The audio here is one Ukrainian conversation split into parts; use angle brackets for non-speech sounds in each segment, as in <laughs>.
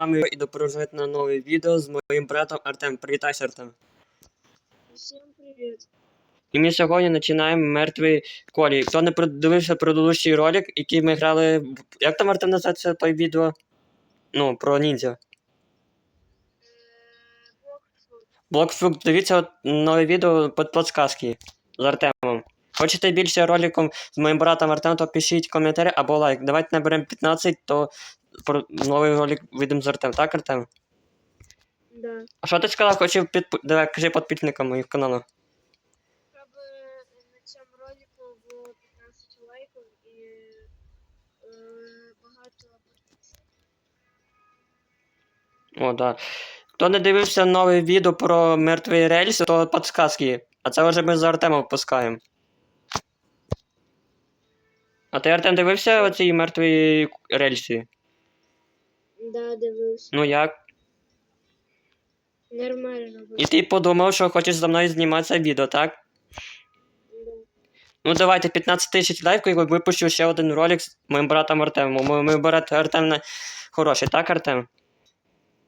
вами і продовжувати на нове відео з моїм братом Артем. Привітайся, Артем. Всем привет. І ми сьогодні починаємо мертвий колі. Хто не продивився предыдущий ролик, який ми грали. Як там Артем називається той відео? Ну, про ніндзя. Э, Блокфрук, дивіться от нове відео під подсказки з Артемом. Хочете більше роликів з моїм братом Артемом, то пишіть коментарі або лайк. Давайте наберемо 15, то про новий ролик вийдемо з Артем. Так, Артем? Да. А що ти сказав, хочу під... Давай, кажи підписникам моїх каналу. Чтобы на цьому ролику було 15 лайків і е, багато. О, да. Хто не дивився нове відео про мертві рельси, то підсказки. А це вже ми з Артемом впускаємо. А ти, Артем, дивився оці мертві рельси? Да, дивився. Ну як? Нормально було. І ти подумав, що хочеш за мною знімати це відео, так? Ну давайте 15 тисяч лайків і випущу ще один ролик з моїм братом Артемом. Мой, мой брат Артем не хороший, так, Артем?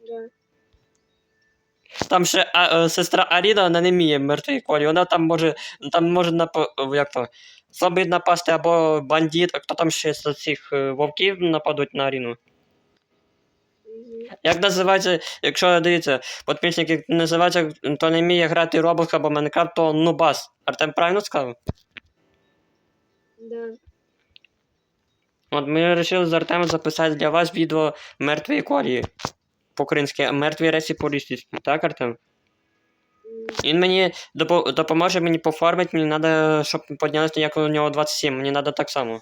Да. Там ще а, е, сестра Аріна, вона не вміє мертвій колі. Вона там може, там може напа, як то, собі напасти або бандит, а хто там ще з цих е, вовків нападуть на Аріну. Як називається, якщо дивіться, підписник, як називається, то не вміє грати Roblox або Minecraft, то Нубас. Артем правильно сказав? Да. От ми вирішили з Артемом записати для вас відео мертвої колії. По-українськи, мертві ресі по-російськи. Так, Артем? Він мені допоможе мені пофармити, мені треба, щоб піднялося як у нього 27, мені треба так само.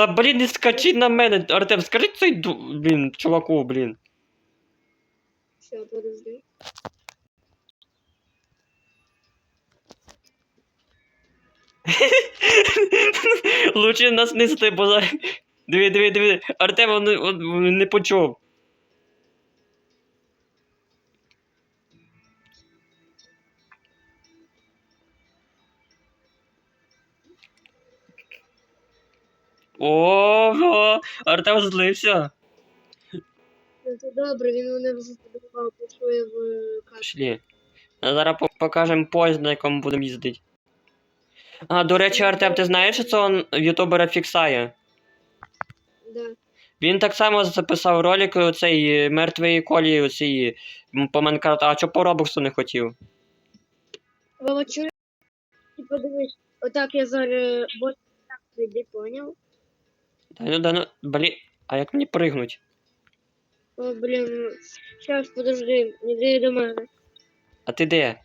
Та блін, не скачи на мене, Артем, скажи цей ду- блін, чуваку, блін. Все, подожди. Лучше нас нести, бо за. Диви, диви, диви. Артем он, он, он не почув. Ого, Артем злився. Це добре, він мене вже подобав, почує в кадрі. Пішли. А зараз по- покажемо поїзд, на якому будемо їздити. А, до речі, Артем, ти знаєш, що це он ютубера фіксає? Да. Він так само записав ролик оцей е, мертвої колії оцій м, по Майнкрафту, а чого по Робоксу не хотів? Вова, чуєш? Ти подивись, отак я зараз вот так прийди, поняв? Да ну, да ну, блін, а як мені пригнуть? О, блін, зараз подожди, іди до мене. А ти де?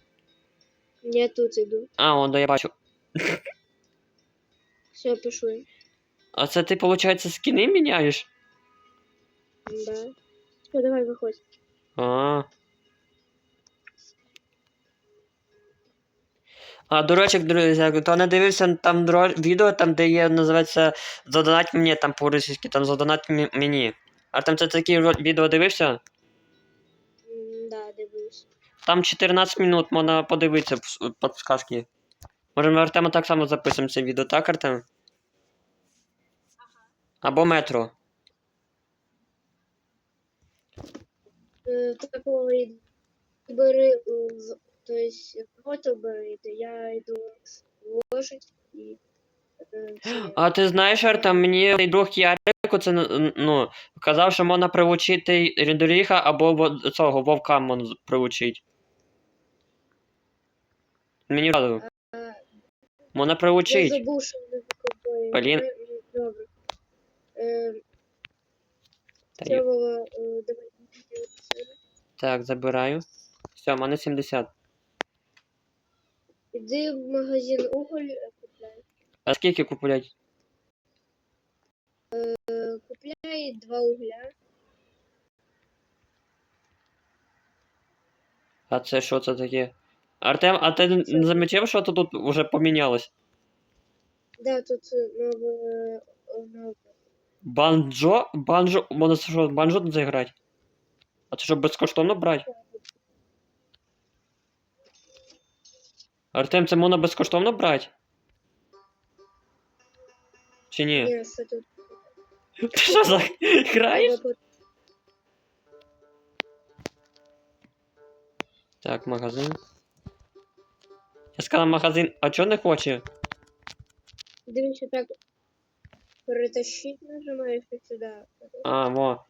Я тут іду. А, он, да я бачу. Все, пишу. А це ти, виходить, скини міняєш? Да. Все, давай виходь. А. А, до речі, друзі, хто не дивився там відео, там, де є, називається Задонать мені там по-російськи, там задонать мені. А там це такі відео дивився? Да, дивлюсь. Там 14 минут можна подивитися в підсказки. Може, ми Артема так само записуємо це відео, так, Артем? Ага. Або метро. Е, Такого бери, то есть фото бери, то я йду ложить і е, А ти знаєш, Артем, мені цей друг Ярик, це ну, казав, що можна привчити рідоріха або цього вовка можна привчити. Мені радив. Можна Я забув, що вони такої. Блін. Добре. Е, давай. Так, забираю. Все, в мене 70. Іди в магазин уголь, е, купляй. А скільки купувати? Е, Купляй два угля. А це що це таке? Артем, а ти не замітив, що тут вже помінялось? Да, тут е, нове, е, нове. Банджо? Банджо? Можна що, банджо заіграти? А це що, безкоштовно брати? Артем, це можна безкоштовно брати? Чи ні? Ні, що тут? Ти що за граєш? Треба по- Так, магазин. Я сказав магазин, а чого не хоче? Дивіться так. Перетащить нажимаєш і сюди. А, во.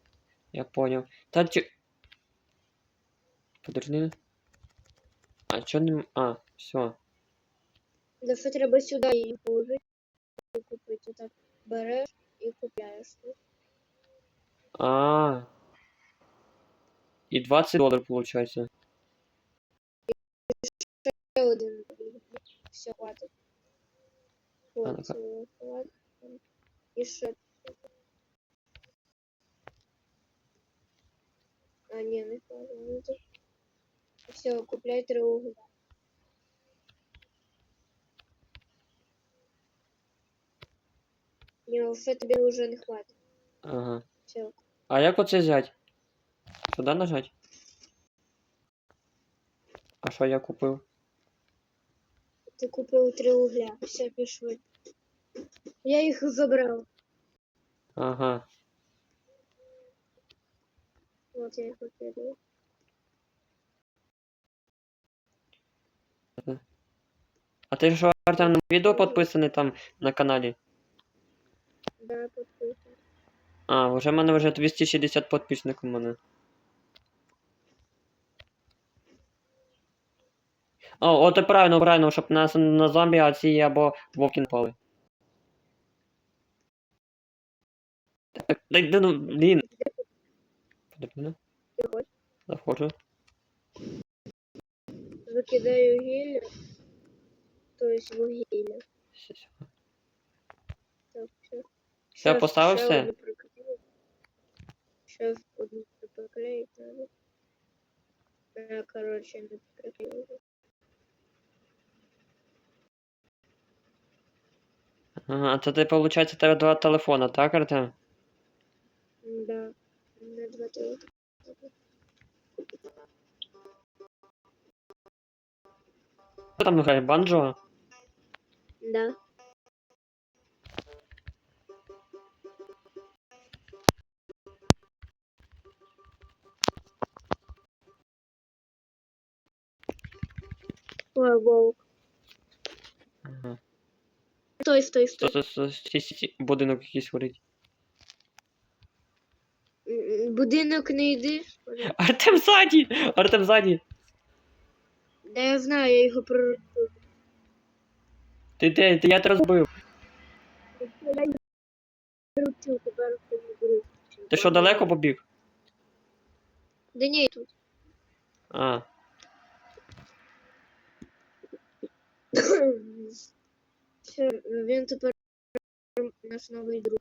Я понял. Та чи... Подожди. А чё не... м- А, все. Да що треба сюди її положити і купити. Так береш і купляєш. тут. А. И 20 долларов получается. Ще один. Все, хватить. А, ну-ка. От, е, хватить. І ще. А, ні, не хватить. Ну, то... Все, купляй три угля. Ні, все тобі вже не хватить. Ага. Все. А як оце взять? Сюда нажать? А що я купив? Ти купив три угля. Все, пішли. Я їх забрав. Ага. От я їх викидаю. А ти що, Артем, на відео підписаний там на каналі? Да, підписано. А, вже в мене вже 260 підписників у мене. О, от і правильно, правильно, щоб нас на зомбі, а ці або вовки напали. Так, дай, дай, ну, блін. Хочеш? заходжу. Викидаю гілля. Тобто вугілля. Все, все. Все. Все, поставив все? одну приклею. Ще одну. Я, короче, не приклею. Ага, це ти, виходить, у тебе два телефона, так, Артем? Да. На два телефони. Хто там грає? Банджо? Да. Ой, вовк. Ага. Стой, стой, Сто, стой. сто, сто, сті, сті, сті. Будинок якийсь горить. Будинок не йди. Артем ззаді! Артем ззаді! Да я знаю, я його прорву. Ти де? Ти я тебе розбив. Ти що, далеко побіг? Да ні, тут. А. він тепер наш новий друг.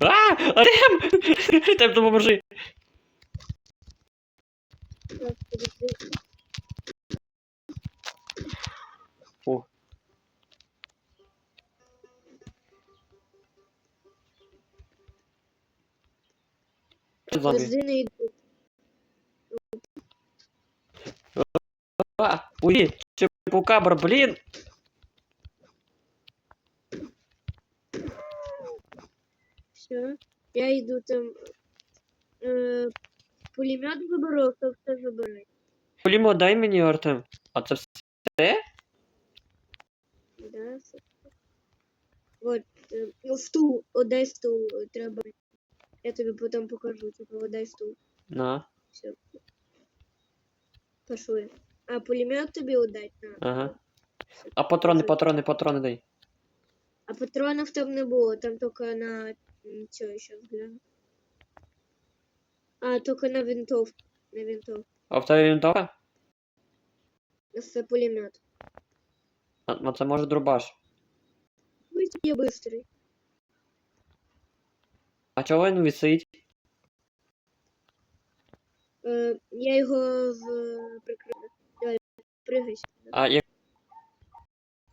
А! Артем! Артем, допоможи! Не йду. А! <laughs> Уй! Чепукабра, блін! Все. Я йду там. Е, пулемет заберу, хто все забере. Полімо, дай мені, Артем. А це все? Да, все. Вот, е, ну, стул, отдай стул, е, треба. Я тобі потім покажу, типу, отдай стул. На. Все. Пошли. А пулемет тобі отдать на. Ага. А патрони, патрони, патрони дай. А патронов там не було, там только на... Что, сейчас гляну. А, только на винтовку. На винтовку. А в тебе вінтовка? Это пулемет. А, а це може дробаш. Я быстрый. А чого він висить? Э, я его в... прикрою. Давай, прыгай сюда. А як.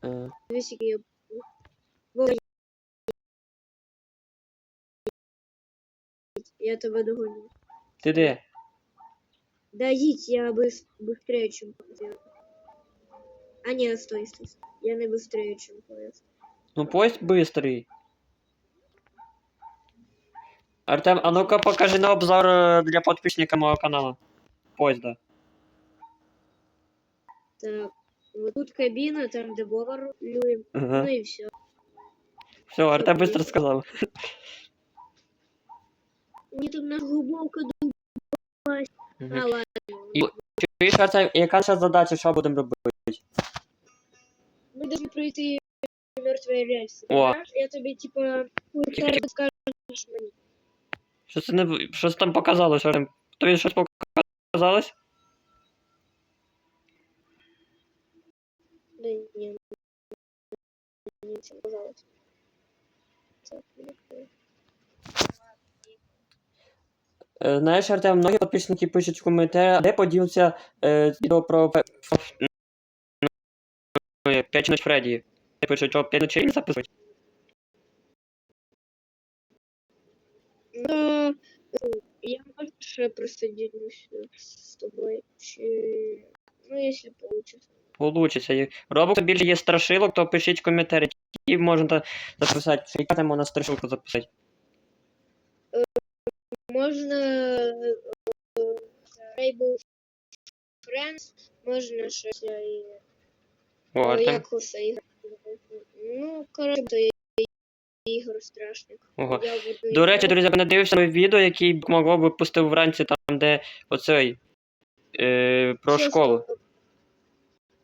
Е, Висики я... Вова, Я тебя догоню. ти де? Да, едь, я быс- быстрее, чем поезд. А, нет, стой, стой, стой. Я не быстрее, чем поезд. Ну поїзд бистрий. Артем, а ну-ка покажи на обзор е, для підписника мого каналу. Поїзда. Так, вот тут кабина, там де Вова рулює. Ага. Ну і все. Все, Артем быстро сказав. Мені тут на глибоко думать. Мгм. А, ладно. І- Чуєш, Артем, яка зараз задача, що будемо робити? Ми должны пройти мертвые рельси. О. Знаєш, Я тобі, типа, хуй Тільки- скажеш мені. Щось не щось там показалось, Артем. Тобі щось показалось? Так, ну, Е, Знаєш, Артем, многі підписники пишуть в коментарях, де подівся е, відео про п'ять ночей Фредді. Пишуть, що п'ять ночей не записують. Ну, е, я може ще присоединюсь з тобою. Чи... Ну, якщо получится. Получиться. І Робокса більше є страшилок, то пишіть в коментарі, які можна записати. Чи яка там можна страшилку записати. Можна е, е, Rainbow Friends, можна щось і О, як усе ігор. Ну, коротше, то є ігор страшних. Ого. Я буду До речі, друзі, я не дивився моє відео, який могло випустив вранці, там, де оцей. Е, про школу.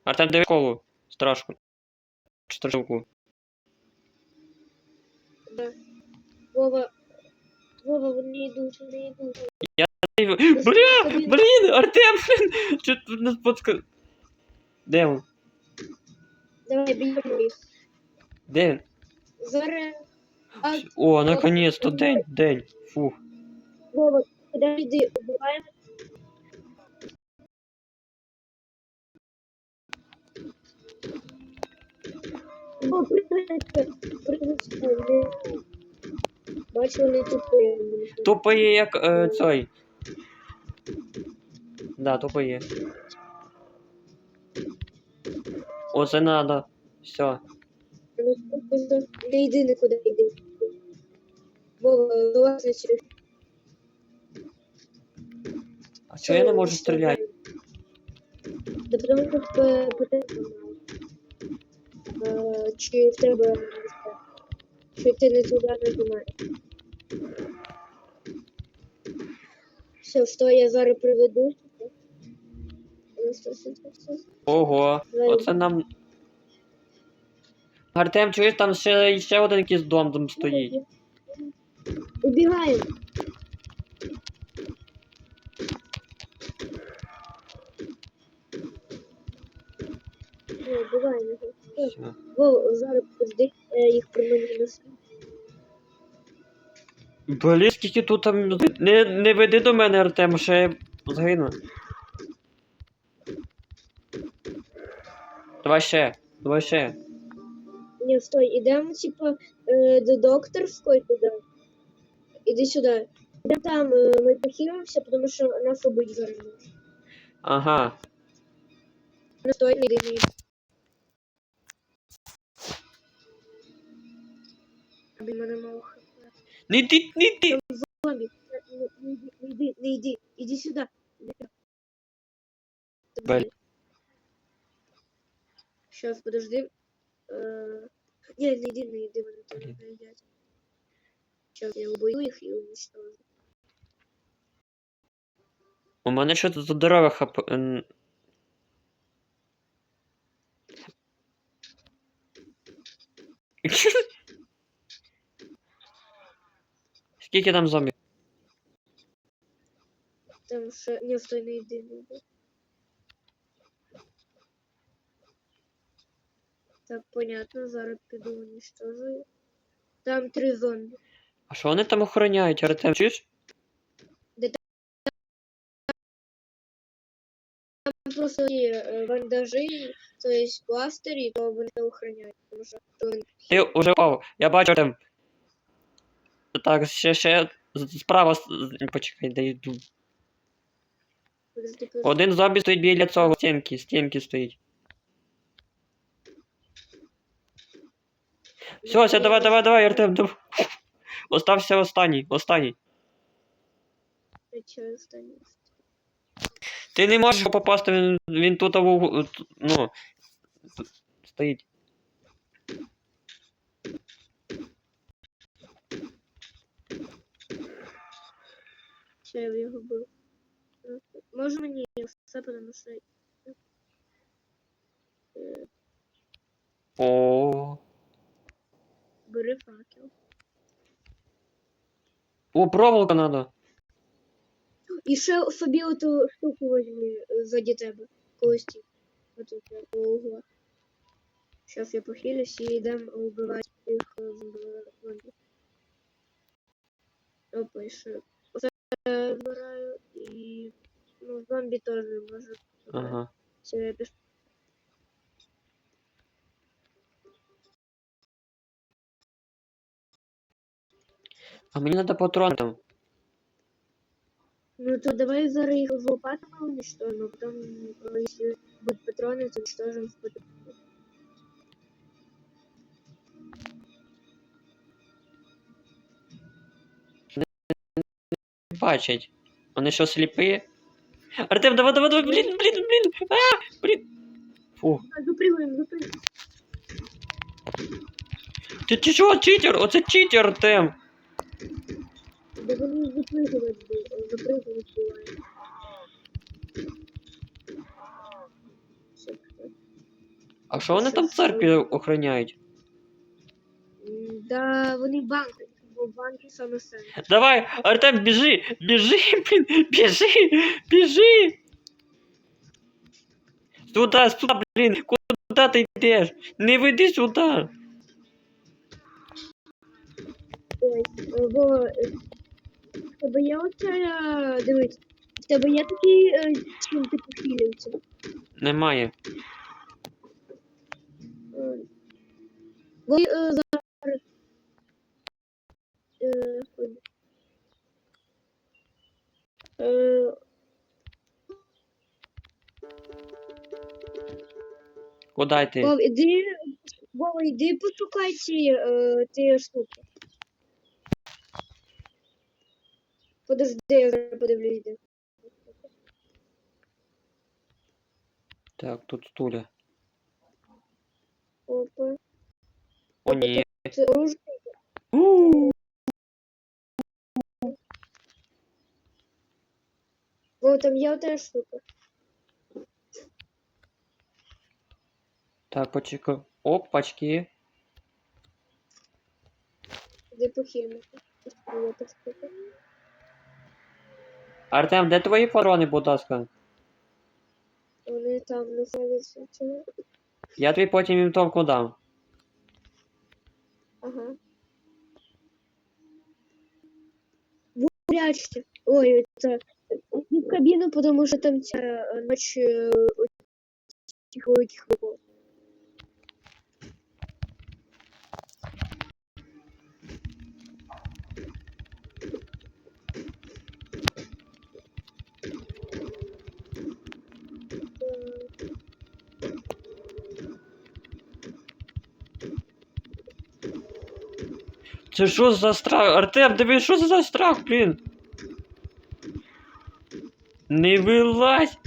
Артем дивив школу. Страшку. Страшилку. Вова, Вова, вони йдуть, вони йдуть. Бля, блін, Артем, блін, що тут нас подска... Де він? Давай, б'ємо їх. Де він? Зараз. А, О, наконец-то день, день. Фух. Вова, йди? Убиваємо. О, привет, привет. Бачу, вони тупі. Тупо є як е, цей. Да, тупо є. Оце надо. Все. Не йди нікуди, йди. Вова, вилазь через. А чого я не можу стріляти? Да потому що в потенцію мало. Е, Чи в тебе чи ти не туди нажимаєш? Все, що я зараз приведу. Ого. Давай. Оце нам. Артем, чуєш, там ще, ще один якийсь дом там стоїть. Убігаємо. Убігаємо. Все. Вова, зараз подожди, я їх при мені несу. Блін, скільки тут там. Не, не веди до мене, Артем, ще я згину. Давай ще. Давай ще. Ні, стой, ідемо, типа, е, до докторської туди. Іди сюди. Ідемо там, е, ми похилимося, тому що нас убить зараз. Ага. Ну, стой, не йди, Аби мене мало хп. Не йди, не йди. Зомбі, не, не, йди, не йди, не йди, іди сюди. Блін. Щас, подожди. Е, Ні, не йди, не йди, вони Блін. не їдять. Щас я убою їх і уничтожу. У мене що тут здорове хп. м. <laughs> Скільки там зомбі? Там ще... Ні, стой, не не йди. Так, понятно, зараз піду уничтожую. Там три зомбі. А що вони там охороняють, Артем? Чуєш? Там просто є е, бандажі, то есть пластирі, то вони охороняють. Тому що Ти уже впав. Я бачу там. Так, ще ще справа. Почекай, де йду. Один зомбі стоїть біля цього стінки, стінки стоїть. Все, все, давай, давай, давай, Артем, давай. Остався останній, останній. Ти не можеш попасти, він, він тут угу- ну. Стоїть. Я його бив. Може мені все, тому що е, О. бери факел. О, проволока надо. І ще собі оту штуку возьми е, ззаді тебе. Кості. Отут по угла. Зараз я похилюсь і йдемо вбивати е, зомбі- зомбі. Опа, і ще. Оце е, збираю і ну, зомбі теж може. Ага. Все, я пішов. А мені надо патрони там. Ну то давай зараз їх з лопатами уничтожим, а потом, э, если будут патроны, то уничтожим с патронами. Бачать. Вони що сліпі? Артем, давай, давай, давай, блін, блін, блін. А, блін. Фу. А, запрыгиваем, запрыгиваем. Ти, ти чого читер? Оце читер, Артем. Да вони запрыгивать, бу- запрыгивать бывает. Всё, всё. А що вони там в церкві охороняють? М, Да, вони банки, бо банки саме. Давай, Артем, біжи, біжи, блін, біжи, біжи. Сюда, сюда, блін, куди ти йдеш? Не веди сюди. Ой, бо е, в тебе є оця, е, дивись, в тебе є такий, е, чим ти похилився? Немає. Е, Ви е. Е, ой. Е, Куди йти? Вов, іди, Вова, іди пошукай ці, е, ті штуки. Подожди, я зараз подивлюсь, де. Так, тут стуля. Опа. О, ні. Це оружие. У, Вова, там є ота штука. Так, почекай. Опачки. Іди похильнути. Є. Артем, де твої патрони, будь ласка? Вони там на сервісі. Я тобі потім вінтовку дам. Ага. Прячься. Ой, это не в кабину, потому что там ця э, ночь э, этих великих выков. Це що за страх? Артем, дивись, що це за страх, блін? Не вилазь!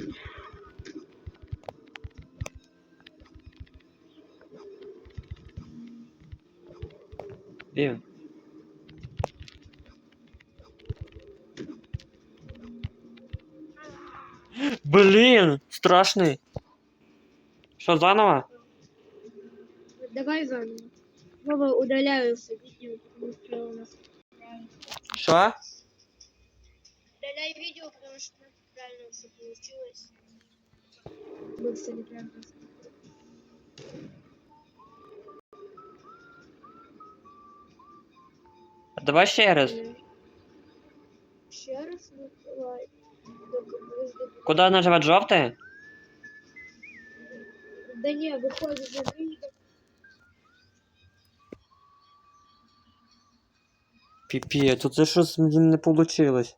Де він? Блін, страшний. Що, заново? Давай заново. Снова удаляю все видео, потому что у нас Що? Удаляй видео, все получилось. Мы все неправильно Давай ще раз. сделали. Ще раз ну, давай. Только подожди. Куди нажимати? Да не, выходит за видео. Піпі, тут щось блін, не получилось.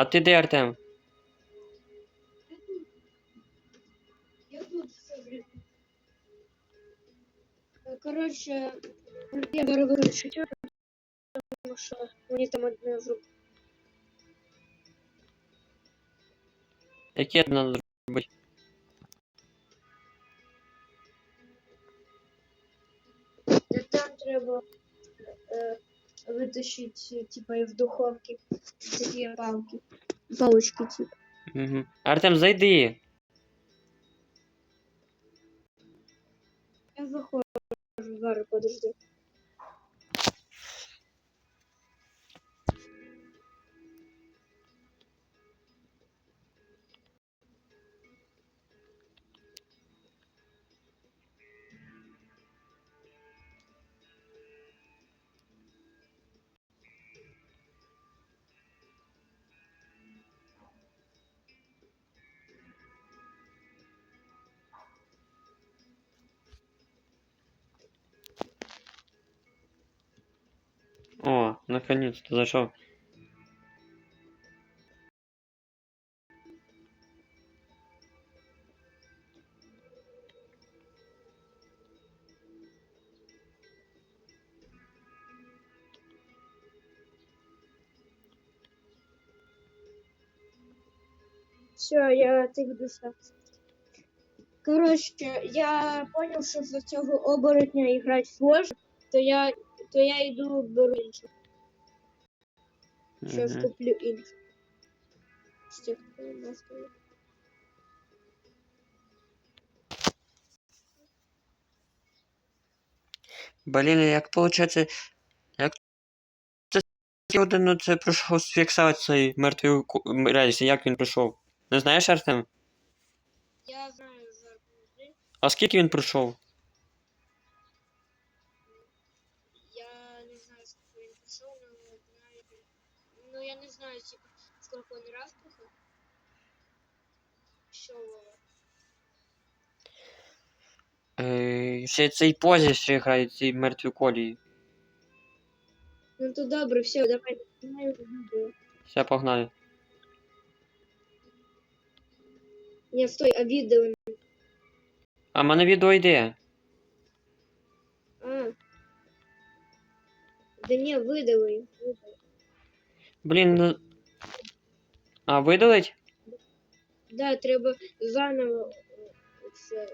А ти де, Артем? Я тут все блін. Е, Коротше, я виключу тю, тому що мені там одне зруб. Яке треба зробити? Та там треба е, витащити, типа, і в духовці такі палки. Палочки, типа. Угу. Артем, зайди. Я заходжу, зараз подожди. Наконец-то зайшов. Все, я тих душа. Коротше, я понял, що за цього оборотня грати сложно, то я, то я йду беру іншу. Сейчас куплю є. Блін, як получається, як це один ну, це пройшов з фіксації мертвої ку- м, як він пройшов? Не знаєш, Артем? Я знаю зараз. А скільки він пройшов? Я не знаю, сколько він пішов, но знаю. Ну я не знаю, типа, сколько він раз пішов. Що Вова? Е, ще цей позі ще грає ці мертві колії. Ну то добре, все, давай. Знаю відео. Все, погнали. Ні, стой, а відео. А в мене відео йде. А. Да не, видали. видали. Блін, ну... А, видалить? Да, треба заново е, це